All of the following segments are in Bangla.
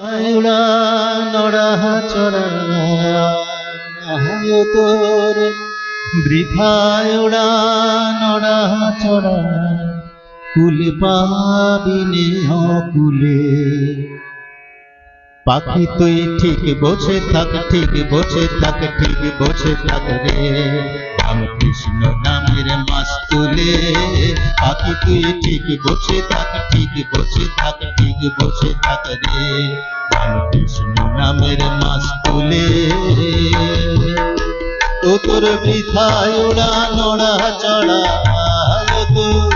উড়া নড়া চড়া নড়া চড়া, কুল পাবিনে কুলে। পাখি তুই ঠিক বসে থাক, ঠিক বসে থাক, ঠিক বসে থাক রে। রামকৃষ্ণ নামের মাস তুলে। পাখি তুই ঠিক বসে থাক, ঠিক বসে থাক, ঠিক বসে থাক রে। রামকৃষ্ণ নামের মাস তুলে। ও তোর বৃথায় ওড়া নড়া চড়া তোর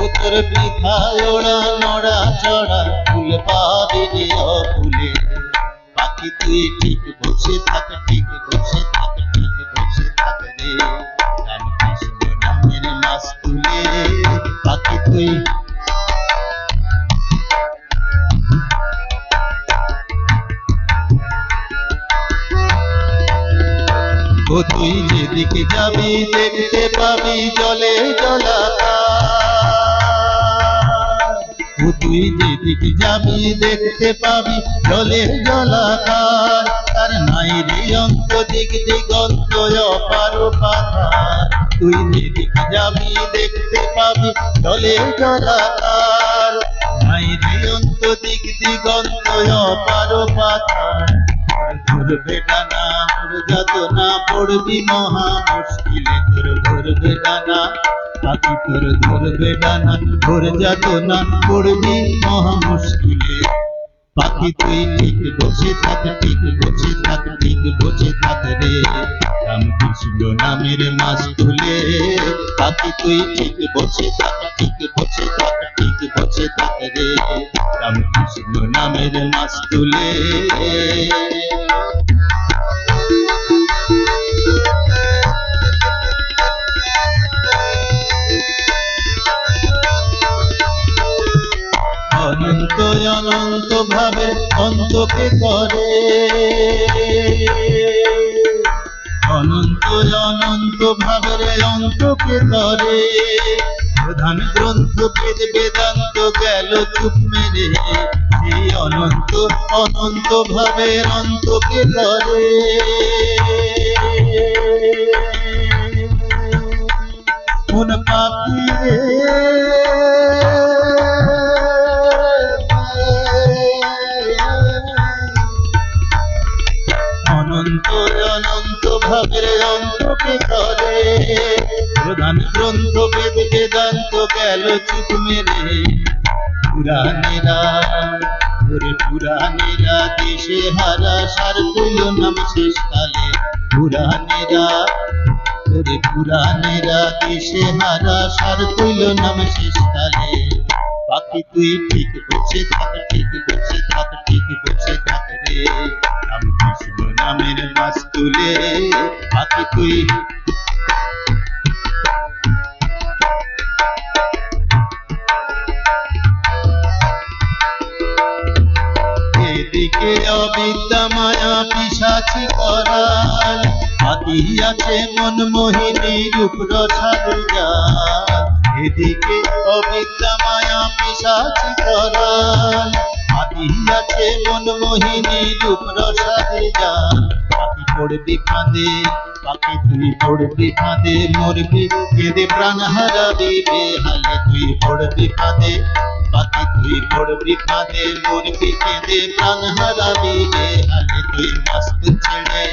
ও তোর বৃথায় ওড়া নড়া চড়া ফুল পাবি রে ফুলে পাখি তুই ঠিক বসে থাক, ঠিক বসে থাক, ঠিক বসে থাক রে। তুই যাবি দেখতে পাবি জলে জলাকার ও তুই যেদিকে যাবি দেখতে পাবি জলে জলাকার তার নাই রে অন্ত, দিক দিগন্ত, অপার তুই যেদিকে যাবি দেখতে পাবি জলে জলাকার নাই অন্ত, দিক দিগন্ত, অপার পাথার ধরবে মোর যাতনা পড়বি মহা মুশকিলে, তোর ধরবে ডানা, পাখি তোর ধরবে ডানা, তোর যাতনা পড়বি মহা মুশকিলে। পাখি তুই ঠিক বসে থাক, ঠিক বসে থাক, ঠিক বসে থাক রে। রামকৃষ্ণ নামের মাস তুলে পাখি তুই ঠিক বসে থাক, ঠিক বসে থাক, ঠিক বসে থাক রে। রামকৃষ্ণ নামের মাস তুলে অনন্ত ভাবে অন্তকে করে। অনন্ত অনন্ত ভাবে অন্তকে করে। প্রধান গ্রন্থ বেদ, বেদান্ত গেল চুপ মেরে। সেই অনন্ত অনন্ত ভাবের অন্তকে করে। কোন অনন্ত ভাবের অন্তকে করে প্রধান গ্রন্থ বেদ বেদান্ত গেল চুপ মেরে। পুরাণেরা, ওরে পুরাণেরা দেশে হারা সার কইল নাম শেষ কালে। পুরাণেরা, ওরে পুরাণেরা দেশে হারা সার কইল নাম শেষ কালে। পাখি তুই ঠিক বসে থাক, ঠিক বসে থাক, ঠিক বসে থাক রে। রামকৃষ্ণ নামের মাস তুলে তুই। এদিকে অবিদ্যা মায়া পিসাচি করাল আছে মন মোহিনী রূপ রসাল এদিকে অবিদ্যা মায়া পিসাচি করাল হাতি মন মোহিনী রূপ রসাল পাখি পড়বি ফাঁদে, পাখি তুই পড়বি ফাঁদে, মরবি কেঁদে প্রাণ হারাবি বেহালে তুই পড়বি ফাঁদে, পাখি তুই পড়বি ফাঁদে, মরবি কেঁদে প্রাণ হারাবি বেহালে তুই মস্ত ছেড়ে,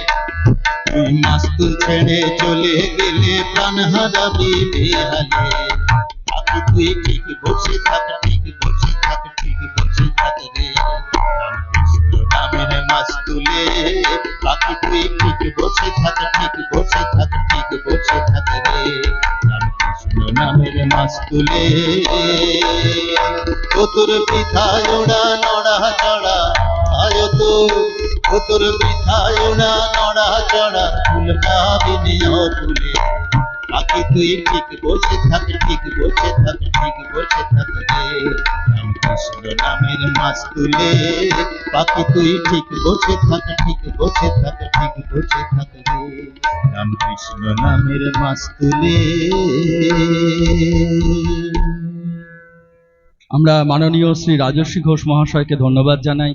তুই মস্ত ছেড়ে চলে গেলে প্রাণ হারাবি বেহালে পাখি তুই ঠিক বসে থাক, ঠিক বসে তুলে পাখি তুই ঠিক বসে থাক, ঠিক বসে থাক, ঠিক বসে থাক রে। নামের মাস তুলে। ও তোর ওড়া নড়া, চড়া। আয় তোর ও তোর ওড়া নড়া, চড়া। ফুল পাবি নিয় ফুলে। পাখি তুই ঠিক বসে থাক, ঠিক বসে থাক, ঠিক বসে থাক রে। নামের তুলে। তুই ঠিক বসে থাক, ঠিক বসে থাক, ঠিক বসে থাক নামের তুলে। আমরা মাননীয় শ্রী রাজস্বী ঘোষ মহাশয়কে ধন্যবাদ জানাই।